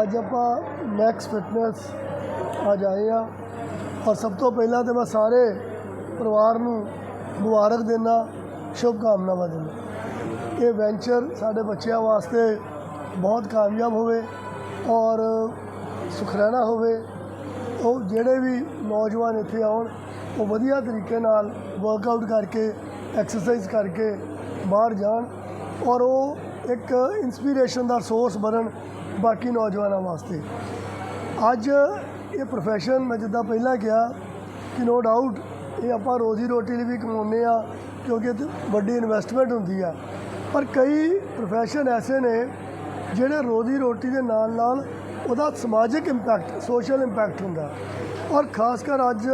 ਅੱਜ ਆਪਾਂ Max fitness ਅੱਜ ਆਏ ਆ। ਔਰ ਸਭ ਤੋਂ ਪਹਿਲਾਂ ਤੇ ਮੈਂ ਸਾਰੇ ਪਰਿਵਾਰ ਨੂੰ ਮੁਬਾਰਕ ਦਿੰਦਾ ਸ਼ੁਭ ਕਾਮਨਾਵਾਂ ਦਿੰਦਾ। ਇਹ ਵੈਂਚਰ ਸਾਡੇ ਬੱਚਿਆਂ ਵਾਸਤੇ ਬਹੁਤ ਕਾਮਯਾਬ ਹੋਵੇ ਔਰ ਸੁਖਰਾਣਾ ਹੋਵੇ। ਉਹ ਜਿਹੜੇ ਵੀ ਨੌਜਵਾਨ ਇੱਥੇ ਆਉਣ, ਉਹ ਵਧੀਆ ਤਰੀਕੇ ਨਾਲ ਵਰਕਆਊਟ ਕਰਕੇ ਐਕਸਰਸਾਈਜ਼ ਕਰਕੇ ਬਾਹਰ ਜਾਣ ਔਰ ਉਹ ਇੱਕ ਇਨਸਪੀਰੇਸ਼ਨ ਦਾ ਸੋਰਸ ਬਣਨ ਬਾਕੀ ਨੌਜਵਾਨਾਂ ਵਾਸਤੇ। ਅੱਜ ਇਹ profession ਮੈਂ ਜਿੱਦਾਂ ਪਹਿਲਾਂ ਕਿਹਾ ਕਿ ਨੋ ਡਾਊਟ ਇਹ ਆਪਾਂ ਰੋਜ਼ੀ ਰੋਟੀ ਲਈ ਵੀ ਕਮਾਉਂਦੇ ਆ ਕਿਉਂਕਿ ਇਹ 'ਤੇ ਵੱਡੀ ਇਨਵੈਸਟਮੈਂਟ ਹੁੰਦੀ ਆ। ਪਰ ਕਈ profession ਐਸੇ ਨੇ ਜਿਹੜੇ ਰੋਜ਼ੀ ਰੋਟੀ ਦੇ ਨਾਲ ਨਾਲ ਉਹਦਾ ਸਮਾਜਿਕ ਇੰਪੈਕਟ ਸੋਸ਼ਲ ਇੰਪੈਕਟ ਹੁੰਦਾ। ਔਰ ਖਾਸ ਕਰ ਅੱਜ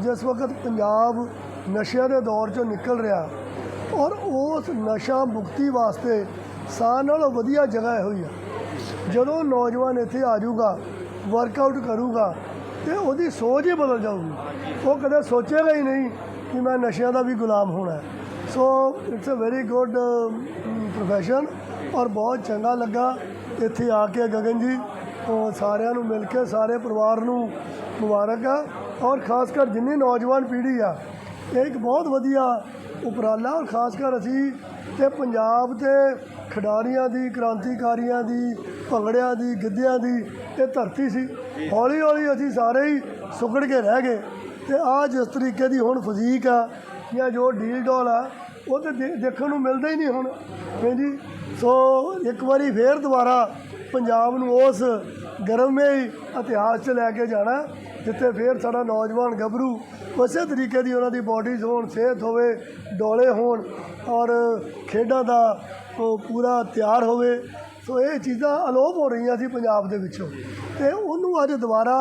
ਜਿਸ ਵਕਤ ਪੰਜਾਬ ਨਸ਼ਿਆਂ ਦੇ ਦੌਰ ਚੋਂ ਨਿਕਲ ਰਿਹਾ ਔਰ ਉਸ ਨਸ਼ਾ ਮੁਕਤੀ ਵਾਸਤੇ ਸਾਰਿਆਂ ਨਾਲੋਂ ਵਧੀਆ ਜਗ੍ਹਾ ਇਹੋ ਹੀ ਆ। ਜਦੋਂ ਨੌਜਵਾਨ ਇੱਥੇ ਆ ਜਾਊਗਾ ਵਰਕਆਊਟ ਕਰੂਗਾ, ਤੇ ਉਹਦੀ ਸੋਚ ਹੀ ਬਦਲ ਜਾਊਗੀ। ਉਹ ਕਦੇ ਸੋਚੇਗਾ ਹੀ ਨਹੀਂ ਕਿ ਮੈਂ ਨਸ਼ਿਆਂ ਦਾ ਵੀ ਗੁਲਾਮ ਹੋਣਾ so it's a very good profession ਔਰ ਬਹੁਤ ਚੰਗਾ ਲੱਗਾ ਇੱਥੇ ਆ ਕੇ ਗਗਨ ਜੀ। ਉਹ ਸਾਰਿਆਂ ਨੂੰ ਮਿਲ ਕੇ, ਸਾਰੇ ਪਰਿਵਾਰ ਨੂੰ ਮੁਬਾਰਕ ਆ। ਔਰ ਖਾਸ ਕਰ ਜਿੰਨੀ ਨੌਜਵਾਨ ਪੀੜ੍ਹੀ ਆ, ਇਹ ਇੱਕ ਬਹੁਤ ਵਧੀਆ ਉਪਰਾਲਾ। ਔਰ ਖਾਸ ਕਰ ਅਸੀਂ ਤੇ ਪੰਜਾਬ ਤੇ ਖਿਡਾਰੀਆਂ ਦੀ, ਕ੍ਰਾਂਤੀਕਾਰੀਆਂ ਦੀ, ਭੰਗੜਿਆਂ ਦੀ, ਗਿੱਧਿਆਂ ਦੀ ਇਹ ਧਰਤੀ ਸੀ। ਹੌਲੀ ਹੌਲੀ ਅਸੀਂ ਸਾਰੇ ਹੀ ਸੁਕੜ ਕੇ ਰਹਿ ਗਏ। ਤੇ ਆ ਜਿਸ ਤਰੀਕੇ ਦੀ ਹੁਣ ਫਜ਼ੀਕ ਆ ਜਾਂ ਜੋ ਡੀਲ ਡੋਲ ਆ, ਉਹ ਤੇ ਦੇਖਣ ਨੂੰ ਮਿਲਦਾ ਹੀ ਨਹੀਂ ਹੁਣ। ਹਾਂਜੀ ਸੋ ਇੱਕ ਵਾਰੀ ਫੇਰ ਦੁਬਾਰਾ ਪੰਜਾਬ ਨੂੰ ਉਸ ਗਰਮੇ ਇਤਿਹਾਸ 'ਚ ਲੈ ਕੇ ਜਾਣਾ, ਜਿੱਥੇ ਫੇਰ ਸਾਡਾ ਨੌਜਵਾਨ ਗੱਭਰੂ ਉਸੇ ਤਰੀਕੇ ਦੀ ਉਹਨਾਂ ਦੀ ਬਾਡੀਜ਼ ਹੋਣ, ਸਿਹਤ ਹੋਵੇ, ਡੋਲੇ ਹੋਣ ਔਰ ਖੇਡਾਂ ਦਾ ਉਹ ਪੂਰਾ ਤਿਆਰ ਹੋਵੇ। ਸੋ ਇਹ ਚੀਜ਼ਾਂ ਅਲੋਪ ਹੋ ਰਹੀਆਂ ਸੀ ਪੰਜਾਬ ਦੇ ਵਿੱਚੋਂ। ਤੇ ਉਹਨੂੰ ਅੱਜ ਦੁਬਾਰਾ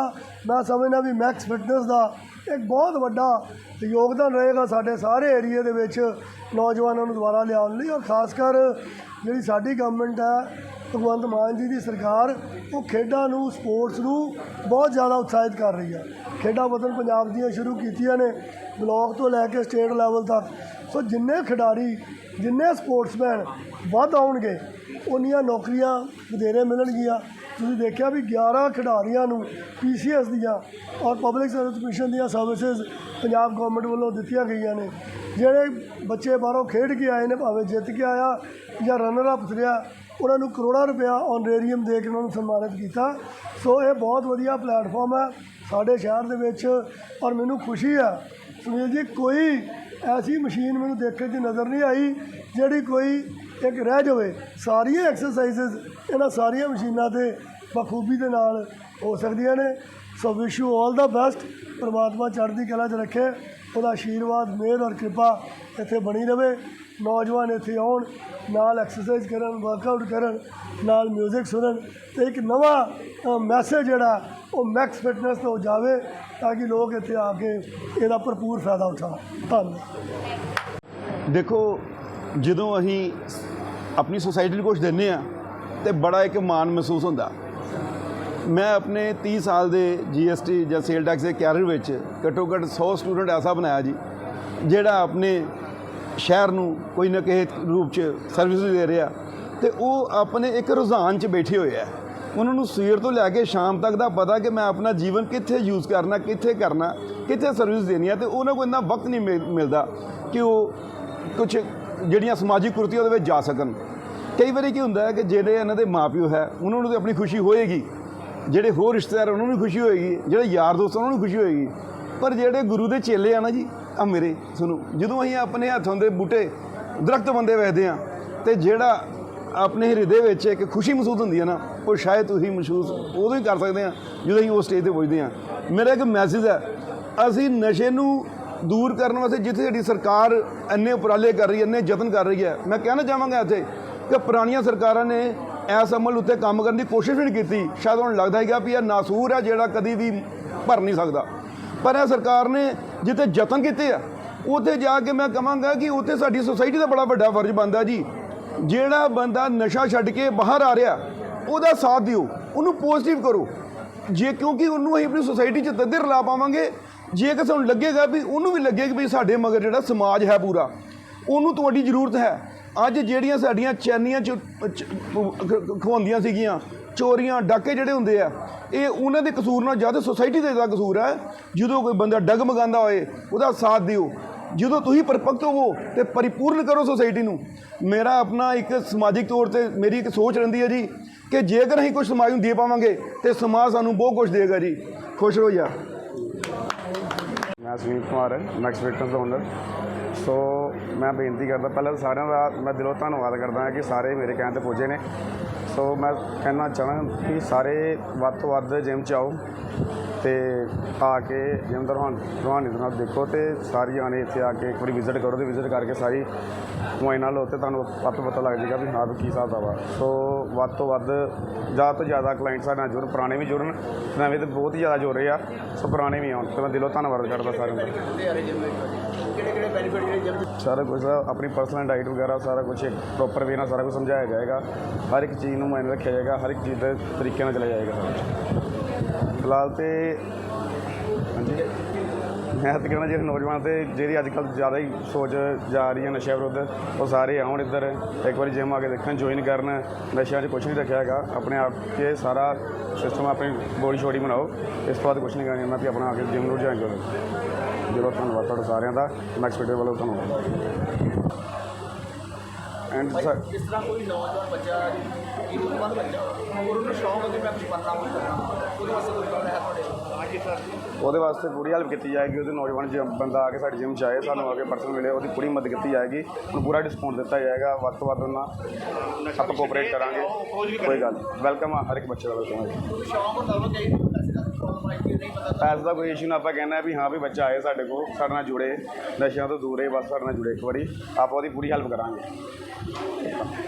ਮੈਂ ਸਮਝਦਾ ਵੀ ਮੈਕਸ ਫਿਟਨੈਸ ਦਾ ਇੱਕ ਬਹੁਤ ਵੱਡਾ ਯੋਗਦਾਨ ਰਹੇਗਾ ਸਾਡੇ ਸਾਰੇ ਏਰੀਏ ਦੇ ਵਿੱਚ। ਨੌਜਵਾਨਾਂ ਨੂੰ ਦੁਬਾਰਾ ਲਿਆਉਣ ਲਈ ਔਰ ਖਾਸ ਕਰ ਜਿਹੜੀ ਸਾਡੀ ਗਵਰਨਮੈਂਟ ਹੈ ਭਗਵੰਤ ਮਾਨ ਜੀ ਦੀ ਸਰਕਾਰ ਉਹ ਖੇਡਾਂ ਨੂੰ, ਸਪੋਰਟਸ ਨੂੰ ਬਹੁਤ ਜ਼ਿਆਦਾ ਉਤਸ਼ਾਹਿਤ ਕਰ ਰਹੀ ਹੈ। ਖੇਡਾਂ ਵਤਨ ਪੰਜਾਬ ਦੀਆਂ ਸ਼ੁਰੂ ਕੀਤੀਆਂ ਨੇ, ਬਲਾਕ ਤੋਂ ਲੈ ਕੇ ਸਟੇਟ ਲੈਵਲ ਤੱਕ। ਸੋ ਜਿੰਨੇ ਖਿਡਾਰੀ, ਜਿੰਨੇ ਸਪੋਰਟਸਮੈਨ ਵੱਧ ਆਉਣਗੇ, ਉਨੀਆਂ ਨੌਕਰੀਆਂ ਵਧੇਰੇ ਮਿਲਣਗੀਆਂ। ਤੁਸੀਂ ਦੇਖਿਆ ਵੀ 11 ਖਿਡਾਰੀਆਂ ਨੂੰ ਪੀਸੀਐਸ ਦੀਆਂ ਔਰ ਪਬਲਿਕ ਸਰਵਿਸ ਕਮਿਸ਼ਨ ਦੀਆਂ ਸਰਵਿਸਿਜ਼ ਪੰਜਾਬ ਗਵਰਨਮੈਂਟ ਵੱਲੋਂ ਦਿੱਤੀਆਂ ਗਈਆਂ ਨੇ। ਜਿਹੜੇ ਬੱਚੇ ਬਾਹਰੋਂ ਖੇਡ ਕੇ ਆਏ ਨੇ, ਭਾਵੇਂ ਜਿੱਤ ਕੇ ਆਇਆ ਜਾਂ ਰਨਰ ਅਪ ਰਿਹਾ ਉਹਨਾਂ ਨੂੰ ਕਰੋੜਾਂ ਰੁਪਇਆ ਆਨਰੇਰੀਅਮ ਦੇ ਕੇ ਉਹਨਾਂ ਨੂੰ ਸਨਮਾਨਿਤ ਕੀਤਾ। ਸੋ ਇਹ ਬਹੁਤ ਵਧੀਆ ਪਲੇਟਫਾਰਮ ਹੈ ਸਾਡੇ ਸ਼ਹਿਰ ਦੇ ਵਿੱਚ ਔਰ ਮੈਨੂੰ ਖੁਸ਼ੀ ਆ, ਸੁਨੀਲ ਜੀ, ਕੋਈ ਐਸੀ ਮਸ਼ੀਨ ਮੈਨੂੰ ਦੇਖਣ 'ਚ ਨਜ਼ਰ ਨਹੀਂ ਆਈ ਜਿਹੜੀ ਕੋਈ ਇੱਕ ਰਹਿ ਜਾਵੇ। ਸਾਰੀਆਂ ਐਕਸਰਸਾਈਜ਼ਸ ਇਹਨਾਂ ਸਾਰੀਆਂ ਮਸ਼ੀਨਾਂ ਤੇ ਬਖੂਬੀ ਦੇ ਨਾਲ ਹੋ ਸਕਦੀਆਂ ਨੇ। ਸੋ wish you all the best ਪਰਮਾਤਮਾ ਚੜ੍ਹਦੀ ਕਲਾ 'ਚ ਰੱਖੇ। ਉਹਦਾ ਆਸ਼ੀਰਵਾਦ ਮਿਹਰ ਔਰ ਕਿਰਪਾ ਇੱਥੇ ਬਣੀ ਰਵੇ। ਨੌਜਵਾਨ ਇੱਥੇ ਆਉਣ, ਨਾਲ ਐਕਸਰਸਾਈਜ਼ ਕਰਨ ਵਰਕਆਊਟ ਕਰਨ, ਨਾਲ 뮤직 ਸੁਣਨ ਤੇ ਇੱਕ ਨਵਾਂ ਮੈਸੇਜ ਜਿਹੜਾ, ਉਹ ਮੈਕਸ ਫਿਟਨੈਸ ਤੋਂ ਜਾਵੇ ਤਾਂ ਕਿ ਲੋਕ ਇੱਥੇ ਆ ਕੇ ਇਹਦਾ ਭਰਪੂਰ ਫਾਇਦਾ ਉਠਾਉਣ। ਧੰਨਵਾਦ। ਦੇਖੋ, ਜਦੋਂ ਅਸੀਂ ਆਪਣੀ ਸੋਸਾਇਟੀ ਨੂੰ ਕੁਝ ਦਿੰਨੇ ਆ ਤੇ ਬੜਾ ਇੱਕ ਮਾਣ ਮਹਿਸੂਸ ਹੁੰਦਾ। ਮੈਂ ਆਪਣੇ 30 ਸਾਲ ਦੇ ਜੀਐਸਟੀ ਜਾਂ ਸੇਲ ਟੈਕਸ ਦੇ ਕੈਰੀਅਰ ਵਿੱਚ ਘੱਟੋ ਘੱਟ 100 ਸਟੂਡੈਂਟ ਐਸਾ ਬਣਾਇਆ ਜੀ, ਜਿਹੜਾ ਆਪਣੇ ਸ਼ਹਿਰ ਨੂੰ ਕੋਈ ਨਾ ਕਿਸੇ ਰੂਪ 'ਚ ਸਰਵਿਸ ਦੇ ਰਿਹਾ। ਤੇ ਉਹ ਆਪਣੇ ਇੱਕ ਰੁਝਾਨ 'ਚ ਬੈਠੇ ਹੋਏ ਆ। ਉਹਨਾਂ ਨੂੰ ਸਵੇਰ ਤੋਂ ਲੈ ਕੇ ਸ਼ਾਮ ਤੱਕ ਦਾ ਪਤਾ ਕਿ ਮੈਂ ਆਪਣਾ ਜੀਵਨ ਕਿੱਥੇ ਯੂਜ਼ ਕਰਨਾ, ਕਿੱਥੇ ਕਰਨਾ, ਕਿੱਥੇ ਸਰਵਿਸ ਦੇਣੀ ਹੈ ਤੇ ਉਹਨਾਂ ਕੋਲ ਇੰਨਾ ਵਕਤ ਨਹੀਂ ਮਿਲ- ਮਿਲਦਾ ਕਿ ਉਹ ਕੁਝ ਜਿਹੜੀਆਂ ਸਮਾਜਿਕ ਕੁਰਤੀਆਂ ਉਹਦੇ ਵਿੱਚ ਜਾ ਸਕਣ। ਕਈ ਵਾਰੀ ਕੀ ਹੁੰਦਾ ਹੈ ਕਿ ਜਿਹੜੇ ਇਹਨਾਂ ਦੇ ਮਾਪਿਓ ਹੈ, ਉਹਨਾਂ ਨੂੰ ਤਾਂ ਆਪਣੀ ਖੁਸ਼ੀ ਹੋਏਗੀ। ਜਿਹੜੇ ਹੋਰ ਰਿਸ਼ਤੇਦਾਰ ਉਹਨਾਂ ਨੂੰ ਖੁਸ਼ੀ ਹੋਏਗੀ। ਜਿਹੜੇ ਯਾਰ ਦੋਸਤ ਉਹਨਾਂ ਨੂੰ ਖੁਸ਼ੀ ਹੋਏਗੀ। ਪਰ ਜਿਹੜੇ ਗੁਰੂ ਦੇ ਚੇਲੇ ਆ ਨਾ ਜੀ ਆ ਮੇਰੇ ਤੁਹਾਨੂੰ, ਜਦੋਂ ਅਸੀਂ ਆਪਣੇ ਹੱਥੋਂ ਦੇ ਬੂਟੇ ਦਰਖਤ ਬੰਦੇ ਵੇਖਦੇ ਆ ਤੇ ਜਿਹੜਾ ਆਪਣੇ ਹਿਰਦੇ ਵਿੱਚ ਇੱਕ ਖੁਸ਼ੀ ਮਹਿਸੂਸ ਹੁੰਦੀ ਹੈ ਨਾ, ਉਹ ਸ਼ਾਇਦ ਤੁਸੀਂ ਮਹਿਸੂਸ ਉਦੋਂ ਹੀ ਕਰ ਸਕਦੇ ਆ ਜਦੋਂ ਅਸੀਂ ਉਸ ਸਟੇਜ ਤੇ ਪਹੁੰਚਦੇ ਆ ਮੇਰਾ ਇੱਕ ਮੈਸੇਜ ਹੈ, ਅਸੀਂ ਨਸ਼ੇ ਨੂੰ ਦੂਰ ਕਰਨ ਵਾਸਤੇ ਜਿੱਥੇ ਸਾਡੀ ਸਰਕਾਰ ਇੰਨੇ ਉਪਰਾਲੇ ਕਰ ਰਹੀ ਹੈ, ਇੰਨੇ ਯਤਨ ਕਰ ਰਹੀ ਹੈ, ਮੈਂ ਕਹਿਣਾ ਚਾਹਾਂਗਾ ਇੱਥੇ ਕਿ ਪੁਰਾਣੀਆਂ ਸਰਕਾਰਾਂ ਨੇ ਇਸ ਅਮਲ ਉੱਤੇ ਕੰਮ ਕਰਨ ਦੀ ਕੋਸ਼ਿਸ਼ ਵੀ ਨਹੀਂ ਕੀਤੀ। ਸ਼ਾਇਦ ਹੁਣ ਲੱਗਦਾ ਹੈਗਾ ਵੀ ਇਹ ਨਾਸੂਰ ਹੈ ਜਿਹੜਾ ਕਦੀ ਵੀ ਭਰ ਨਹੀਂ ਸਕਦਾ। ਪਰ ਇਹ ਸਰਕਾਰ ਨੇ ਜਿੱਥੇ ਯਤਨ ਕੀਤੇ ਆ, ਉੱਥੇ ਜਾ ਕੇ ਮੈਂ ਕਹਾਂਗਾ ਕਿ ਉੱਥੇ ਸਾਡੀ ਸੁਸਾਇਟੀ ਦਾ ਬੜਾ ਵੱਡਾ ਫਰਜ਼ ਬਣਦਾ ਜੀ। ਜਿਹੜਾ ਬੰਦਾ ਨਸ਼ਾ ਛੱਡ ਕੇ ਬਾਹਰ ਆ ਰਿਹਾ, ਉਹਦਾ ਸਾਥ ਦਿਓ, ਉਹਨੂੰ ਪੋਜ਼ਿਟਿਵ ਕਰੋ। ਜੇ ਕਿਉਂਕਿ ਉਹਨੂੰ ਅਸੀਂ ਆਪਣੀ ਸੋਸਾਇਟੀ 'ਚ ਤਦੇ ਰਲਾ ਪਾਵਾਂਗੇ, ਜੇ ਕਿ ਸਾਨੂੰ ਲੱਗੇਗਾ ਵੀ ਉਹਨੂੰ ਵੀ ਲੱਗੇ ਕਿ ਵੀ ਸਾਡੇ ਮਗਰ ਜਿਹੜਾ ਸਮਾਜ ਹੈ ਪੂਰਾ, ਉਹਨੂੰ ਤੁਹਾਡੀ ਜ਼ਰੂਰਤ ਹੈ। ਅੱਜ ਜਿਹੜੀਆਂ ਸਾਡੀਆਂ ਚੈਨੀਆਂ 'ਚ ਖਵਾਉਂਦੀਆਂ ਸੀਗੀਆਂ, ਚੋਰੀਆਂ, ਡਾਕੇ ਜਿਹੜੇ ਹੁੰਦੇ ਆ ਇਹ ਉਹਨਾਂ ਦੇ ਕਸੂਰ ਨਾਲ ਜ਼ਿਆਦਾ ਸੁਸਾਇਟੀ ਦਾ ਇਹਦਾ ਕਸੂਰ ਹੈ, ਜਦੋਂ ਕੋਈ ਬੰਦਾ ਡਗਮਗਾਉਂਦਾ ਹੋਏ, ਉਹਦਾ ਸਾਥ ਦਿਓ। ਜਦੋਂ ਤੁਸੀਂ ਪਰਪੱਕ ਹੋਵੋ ਤੇ ਪਰਿਪੂਰਨ ਕਰੋ ਸੁਸਾਇਟੀ ਨੂੰ। ਮੇਰਾ ਆਪਣਾ ਇੱਕ ਸਮਾਜਿਕ ਤੌਰ ਤੇ ਮੇਰੀ ਇੱਕ ਸੋਚ ਰਹਿੰਦੀ ਹੈ ਜੀ ਕਿ ਜੇਕਰ ਅਸੀਂ ਕੁਝ ਸਮਾਜ ਨੂੰ ਦੇ ਪਾਵਾਂਗੇ, ਤੇ ਸਮਾਜ ਸਾਨੂੰ ਬਹੁਤ ਕੁਝ ਦੇਗਾ ਜੀ। ਖੁਸ਼ ਰਹੋ ਯਾਰ। ਮੈਂ ਸੁਨੀਲ ਕੁਮਾਰ ਮੈਕਸ ਫਿਟਨੈਸ ਦਾ ਓਨਰ ਸੋ ਮੈਂ ਬੇਨਤੀ ਕਰਦਾ, ਪਹਿਲਾਂ ਤਾਂ ਸਾਰਿਆਂ ਦਾ ਮੈਂ ਦਿਲੋਂ ਧੰਨਵਾਦ ਕਰਦਾ ਹਾਂ ਕਿ ਸਾਰੇ ਮੇਰੇ ਕਹਿਣ ਤੇ ਪੁੱਜੇ ਨੇ। ਸੋ ਮੈਂ ਕਹਿਣਾ ਚਾਹਣਾ ਕਿ ਸਾਰੇ ਵੱਧ ਤੋਂ ਵੱਧ ਜਿਮ ਚ ਆਓ ਤੇ ਆ ਕੇ ਜਿਮ ਦਾ ਰੂਹਾਨ, ਰੂਹਾਨੀ ਦੇ ਨਾਲ ਦੇਖੋ ਤੇ ਸਾਰੀ ਆਣੇ ਇੱਥੇ ਆ ਕੇ ਇੱਕ ਵਾਰੀ ਵਿਜ਼ਿਟ ਕਰੋ ਤੇ ਵਿਜ਼ਿਟ ਕਰਕੇ ਸਾਰੀ ਮੁਆਇਨਾ ਲਓ ਤੇ ਤੁਹਾਨੂੰ ਆਪੇ ਪਤਾ ਲੱਗ ਜਾਏਗਾ ਵੀ ਹਾਂ ਵੀ ਕੀ ਹਿਸਾਬ ਦਾ ਵਾ ਸੋ ਵੱਧ ਤੋਂ ਵੱਧ ਜ਼ਿਆਦਾ ਤੋਂ ਜ਼ਿਆਦਾ ਕਲਾਇੰਟ ਸਾਡੇ ਨਾਲ ਜੁੜਨ, ਪੁਰਾਣੇ ਵੀ ਜੁੜਨ, ਨਵੇਂ ਤੇ ਬਹੁਤ ਹੀ ਜ਼ਿਆਦਾ ਜੁੜ ਰਹੇ ਆ। ਸੋ ਪੁਰਾਣੇ ਵੀ ਆਉਣ ਤੇ ਮੈਂ ਦਿਲੋਂ ਧੰਨਵਾਦ ਕਰਦਾ ਸਾਰਿਆਂ ਦਾ। ਸਾਰਾ ਕੁਝ ਆਪਣੀ ਪਰਸਨਲ ਡਾਈਟ ਵਗੈਰਾ, ਸਾਰਾ ਕੁਝ ਇੱਕ ਪ੍ਰੋਪਰ ਵੇ ਨਾਲ ਸਾਰਾ ਕੁਝ ਸਮਝਾਇਆ ਜਾਏਗਾ। ਹਰ ਇੱਕ ਚੀਜ਼ ਨੂੰ ਮਾਇਨੇ ਰੱਖਿਆ ਜਾਏਗਾ, ਹਰ ਇੱਕ ਚੀਜ਼ ਦੇ ਤਰੀਕੇ ਨਾਲ ਚਲਾਇਆ ਜਾਏਗਾ ਸਾਰਾ ਕੁਛ। ਫਿਲਹਾਲ ਤੇ ਹਾਂਜੀ। ਮੈਂ ਤਾਂ ਕਹਿਣਾ ਜਿਹੜੇ ਨੌਜਵਾਨ ਤੇ, ਜਿਹੜੀ ਅੱਜ ਕੱਲ੍ਹ ਜ਼ਿਆਦਾ ਹੀ ਸੋਚ ਜਾ ਰਹੀ ਹੈ ਨਸ਼ਿਆਂ ਵਿਰੁੱਧ, ਉਹ ਸਾਰੇ ਆਉਣ ਇੱਧਰ। ਇੱਕ ਵਾਰੀ ਜਿਮ ਆ ਕੇ ਦੇਖਣ ਜੁਆਇਨ ਕਰਨ। ਨਸ਼ਿਆਂ 'ਚ ਕੁਝ ਨਹੀਂ ਰੱਖਿਆ ਹੈਗਾ। ਆਪਣੇ ਆਪ ਕੇ ਸਾਰਾ ਸਿਸਟਮ ਆਪਣੀ ਬੋਡੀ ਛੋੜੀ ਬਣਾਓ। ਇਸ ਤੋਂ ਬਾਅਦ ਕੁਝ ਨਹੀਂ ਕਰਨਾ ਵੀ ਆਪਣਾ ਆ ਕੇ ਜਿਮ ਨੂੰ ਜੁਆਇਨ ਕਰੋ ਚਲੋ ਧੰਨਵਾਦ ਤੁਹਾਡਾ ਸਾਰਿਆਂ ਦਾ ਵੀਡੀਓ ਵੱਲੋਂ ਧੰਨਵਾਦ ਐਂਡ ਸਰ ਜਿਸ ਤਰ੍ਹਾਂ ਕੋਈ ਨੌਜਵਾਨ ਬੱਚਾ ਕੀ ਉਮਰ ਬੱਚਾ? ਔਰ ਉਹਨੂੰ ਸ਼ੌਂਕ ਹੈ ਕਿ ਮੈਂ ਕੁਝ ਬਣਨਾ ਕੁਝ ਕਰਨਾ ਉਹਦੇ ਵਾਸਤੇ ਕੋਈ ਗੱਲ ਹੈ ਤੁਹਾਡੇ? ਉਹਦੇ ਵਾਸਤੇ ਪੂਰੀ ਹੈਲਪ ਕੀਤੀ ਜਾਏਗੀ ਉਹਦੇ ਨੌਜਵਾਨ ਜਿਮ ਬੰਦਾ ਆ ਕੇ ਸਾਡੀ ਜਿਮ 'ਚ ਆਏ ਸਾਨੂੰ ਆ ਕੇ ਪਰਸਨ ਮਿਲੇ ਉਹਦੀ ਪੂਰੀ ਮਦਦ ਕੀਤੀ ਜਾਏਗੀ। ਉਹਨੂੰ ਪੂਰਾ ਡਿਸਕਾਊਂਟ ਦਿੱਤਾ ਜਾਏਗਾ ਵੱਧ ਤੋਂ ਵੱਧ ਉਹਨਾਂ ਆਪਾਂ ਕੋਆਪਰੇਟ ਕਰਾਂਗੇ। ਕੋਈ ਗੱਲ ਵੈਲਕਮ ਆ ਹਰ ਇੱਕ ਬੱਚੇ ਦਾ ਵੈਲਕਮ ਹੈ ਸ਼ੌਂਕ ਹੁੰਦਾ ਵਾ ਕਈ ਐਸ ਦਾ ਕੋਈ ਇਸ਼ੂ ਨਾ ਆਪਾਂ ਕਹਿੰਦਾ ਵੀ ਹਾਂ ਵੀ ਬੱਚਾ ਆਏ ਸਾਡੇ ਕੋਲ, ਸਾਡੇ ਨਾਲ ਜੁੜੇ, ਨਸ਼ਿਆਂ ਤੋਂ ਦੂਰ ਰਹੇ, ਬਸ ਸਾਡੇ ਨਾਲ ਜੁੜੇ ਇੱਕ ਵਾਰੀ। ਆਪਾਂ ਉਹਦੀ ਪੂਰੀ ਹੈਲਪ ਕਰਾਂਗੇ।